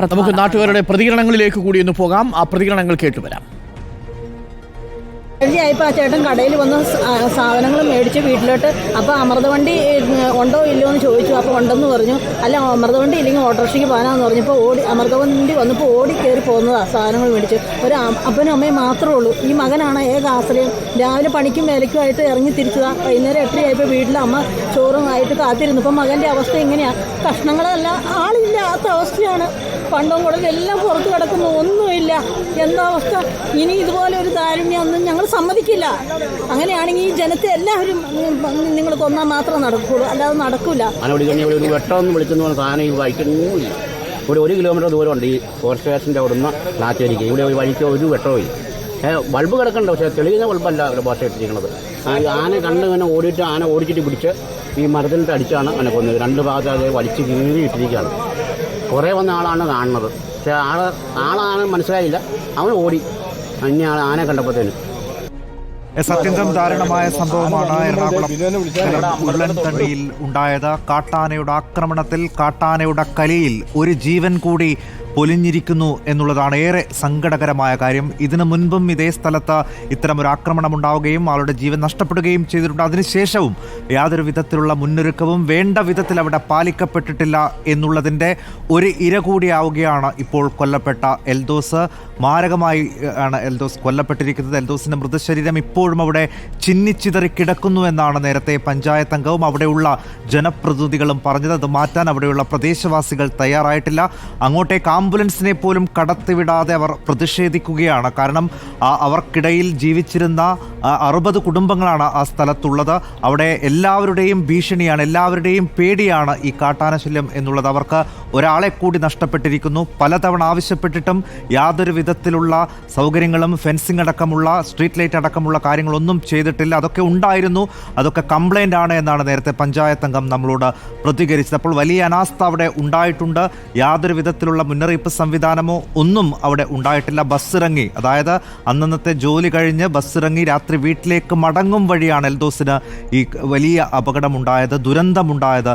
നമുക്ക് നാട്ടുകാരുടെ പ്രതികരണങ്ങളിലേക്ക് കൂടി ഒന്ന് പോകാം. ആ പ്രതികരണങ്ങൾ കേട്ടുവരാം ആയപ്പോൾ ആ ചേട്ടൻ കടയിൽ വന്ന് സാധനങ്ങൾ മേടിച്ച് വീട്ടിലോട്ട് അപ്പോൾ അമൃതവണ്ടി ഉണ്ടോ ഇല്ലയോ എന്ന് ചോദിച്ചു. അപ്പോൾ ഉണ്ടെന്ന് പറഞ്ഞു. അല്ല അമൃതവണ്ടി ഇല്ലെങ്കിൽ ഓട്ടോറിക്ഷയ്ക്ക് പോകാനാന്ന് പറഞ്ഞപ്പോൾ ഓടി അമൃതവണ്ടി വന്നപ്പോൾ ഓടി കയറി പോകുന്നതാണ് സാധനങ്ങൾ മേടിച്ച്. ഒരു അപ്പനും അമ്മയും മാത്രമേ ഉള്ളൂ. ഈ മകനാണ് ഏക ആശ്രയം. രാവിലെ പണിക്കും വേലയ്ക്കുമായിട്ട് ഇറങ്ങി തിരിച്ചതാ. വൈകുന്നേരം എട്ടരയായപ്പോൾ വീട്ടിൽ അമ്മ ചോറും ആയിട്ട് കാത്തിരുന്നു. ഇപ്പം മകന്റെ അവസ്ഥ എങ്ങനെയാണ് കഷ്ണങ്ങളല്ല ആളില്ലാത്ത അവസ്ഥയാണ്. പണ്ടും കൂടെ എല്ലാം പുറത്ത് കിടക്കുന്നു. ഒന്നുമില്ല. എന്താ അവസ്ഥ? ഇനി ഇതുപോലെ ഒരു താരുണ്യം ഒന്നും ഞങ്ങൾ സമ്മതിക്കില്ല. അങ്ങനെയാണെങ്കിൽ ഈ ജനത്തെ എല്ലാവരും നിങ്ങൾ കൊന്നാൽ മാത്രം നടക്കുള്ളൂ അല്ലാതെ നടക്കില്ല അങ്ങനെ ഒരു പറഞ്ഞ സാധനം ഈ വഴിക്കൊന്നുമില്ല. ഇവിടെ ഒരു കിലോമീറ്റർ ദൂരമുണ്ട് ഈ ഫോറസ്റ്റ് സ്റ്റേഷന്റെ അവിടുന്ന് നാച്ചേരിക്ക് ഇവിടെ ഒരു വഴിക്ക് ഒരു വെട്ടവും ഇല്ല. ബൾബ് കിടക്കണ്ട. പക്ഷേ തെളിയുന്ന ബൾബല്ല അവരുടെ ഭാഷ ആ ആന കണ്ട് ഇങ്ങനെ ഓടിയിട്ട് ആന ഓടിച്ചിട്ട് പിടിച്ച് ഈ മരത്തിനിട്ട് അടിച്ചാണ് അവനെ കൊന്നത്. രണ്ട് ഭാഗത്ത് അത് വലിച്ച് കീറി ഇട്ടിരിക്കുകയാണ് കുറേ വന്ന ആളാണ് കാണുന്നത്. പക്ഷേ ആൾ ആളാണ് മനസ്സിലായില്ല. അവൻ ഓടി. അന്യ ആൾ ആനെ കണ്ടപ്പോഴത്തേനും. സത്യന്തം ദാരുണമായ സംഭവമാണ് എറണാകുളം ഉരുളൻതണ്ടിയിൽ ഉണ്ടായത്. കാട്ടാനയുടെ ആക്രമണത്തിൽ കാട്ടാനയുടെ കലിയിൽ ഒരു ജീവൻ കൂടി പൊലിഞ്ഞിരിക്കുന്നു എന്നുള്ളതാണ് ഏറെ സങ്കടകരമായ കാര്യം. ഇതിനു മുൻപും ഇതേ സ്ഥലത്ത് ഇത്തരം ഒരു ആക്രമണം ഉണ്ടാവുകയും ആളുടെ ജീവൻ നഷ്ടപ്പെടുകയും ചെയ്തിട്ടുണ്ട്. അതിനുശേഷവും യാതൊരു വിധത്തിലുള്ള മുന്നൊരുക്കവും വേണ്ട വിധത്തിൽ അവിടെ പാലിക്കപ്പെട്ടിട്ടില്ല എന്നുള്ളതിന്റെ ഒരു ഇര കൂടിയാവുകയാണ് ഇപ്പോൾ കൊല്ലപ്പെട്ട എൽദോസ്. മാരകമായി ആണ് എൽദോസ് കൊല്ലപ്പെട്ടിരിക്കുന്നത്. എൽദോസിന്റെ മൃതശരീരം ഇപ്പോഴും അവിടെ ചിന്നിച്ചിതറി കിടക്കുന്നു എന്നാണ് നേരത്തെ പഞ്ചായത്ത് അംഗവും അവിടെയുള്ള ജനപ്രതിനിധികളും പറഞ്ഞത്. അത് മാറ്റാൻ അവിടെയുള്ള പ്രദേശവാസികൾ തയ്യാറായിട്ടില്ല. അങ്ങോട്ടേക്ക് ആംബുലൻസിനെ പോലും കടത്തിവിടാതെ അവർ പ്രതിഷേധിക്കുകയാണ്. കാരണം അവർക്കിടയിൽ ജീവിച്ചിരുന്ന അറുപത് കുടുംബങ്ങളാണ് ആ സ്ഥലത്തുള്ളത്. അവിടെ എല്ലാവരുടെയും ഭീഷണിയാണ് എല്ലാവരുടെയും പേടിയാണ് ഈ കാട്ടാനശല്യം എന്നുള്ളത്. അവർക്ക് ഒരാളെ കൂടി നഷ്ടപ്പെട്ടിരിക്കുന്നു. പലതവണ ആവശ്യപ്പെട്ടിട്ടും യാതൊരു വിധത്തിലുള്ള സൗകര്യങ്ങളും ഫെൻസിംഗ് അടക്കമുള്ള സ്ട്രീറ്റ് ലൈറ്റ് അടക്കമുള്ള കാര്യങ്ങളൊന്നും ചെയ്തിട്ടില്ല. അതൊക്കെ ഉണ്ടായിരുന്നു. അതൊക്കെ കംപ്ലൈന്റ് ആണ് എന്നാണ് നേരത്തെ പഞ്ചായത്ത് അംഗം നമ്മളോട് പ്രതികരിച്ചത്. അപ്പോൾ വലിയ അനാസ്ഥ അവിടെ ഉണ്ടായിട്ടുണ്ട്. യാതൊരു വിധത്തിലുള്ള മുന്നറിയിപ്പ് സംവിധാനമോ ഒന്നും അവിടെ ഉണ്ടായിട്ടില്ല. ബസ് ഇറങ്ങി അതായത് അന്നന്നത്തെ ജോലി കഴിഞ്ഞ് ബസ് ഇറങ്ങി രാത്രി വീട്ടിലേക്ക് മടങ്ങും വഴിയാണ് എൽദോസിന് ഈ വലിയ അപകടമുണ്ടായത് ദുരന്തമുണ്ടായത്.